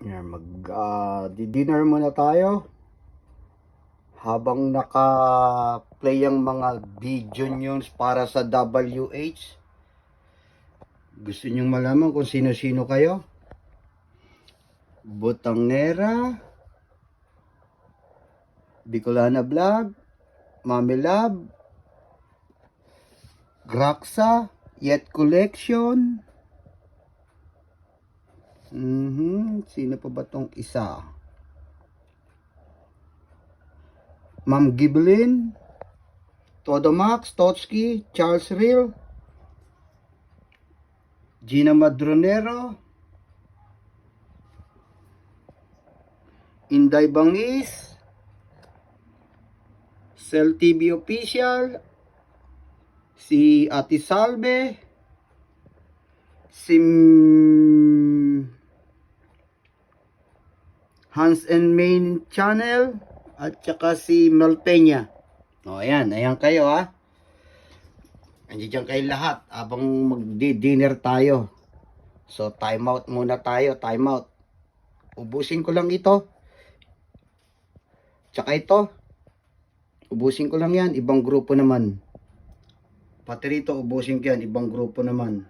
Yan, mag ah, di-dinner muna tayo. Habang naka-play ang mga video news para sa WH. Gusto nyong malaman kung sino-sino kayo? Butangera, Bicolana Vlog, Mami Love, Graxa, Yet Collection, Mhm. Sino pa ba tong isa? Ma'am Giblin, Todo Max, Totsky, Charles Real, Gina Madronero, Inday Bangis, Cell TV Official, si Ate Salve, si Hans and Main Channel at saka si Mel Peña. O ayan, ayan kayo ha. Andiyan kayo lahat habang magdi-dinner tayo. So time out muna tayo, time out. Ubusin ko lang ito. Tsaka ito. Ubusin ko lang yan, ibang grupo naman. Pati rito, ubusin ko yan, ibang grupo naman.